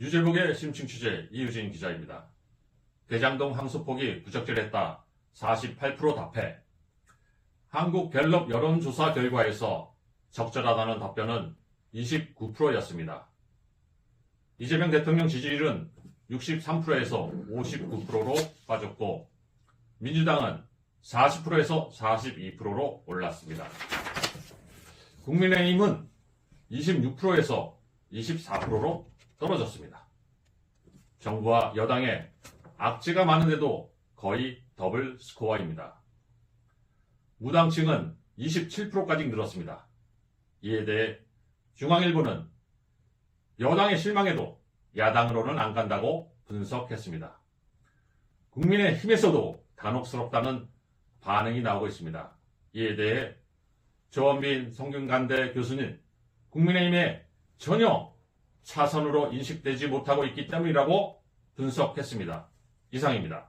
유재복의 심층 취재 이유진 기자입니다. 대장동 항수폭이 부적절했다 48% 답해 한국 갤럽 여론조사 결과에서 적절하다는 답변은 29%였습니다. 이재명 대통령 지지율은 63%에서 59%로 빠졌고 민주당은 40%에서 42%로 올랐습니다. 국민의힘은 26%에서 24%로 떨어졌습니다. 정부와 여당의 악재가 많은데도 거의 더블 스코어입니다. 무당층은 27%까지 늘었습니다. 이에 대해 중앙일보는 여당의 실망에도 야당으로는 안 간다고 분석했습니다. 국민의 힘에서도 단혹스럽다는 반응이 나오고 있습니다. 이에 대해 조원빈 성균관대 교수는 국민의힘에 전혀 차선으로 인식되지 못하고 있기 때문이라고 분석했습니다. 이상입니다.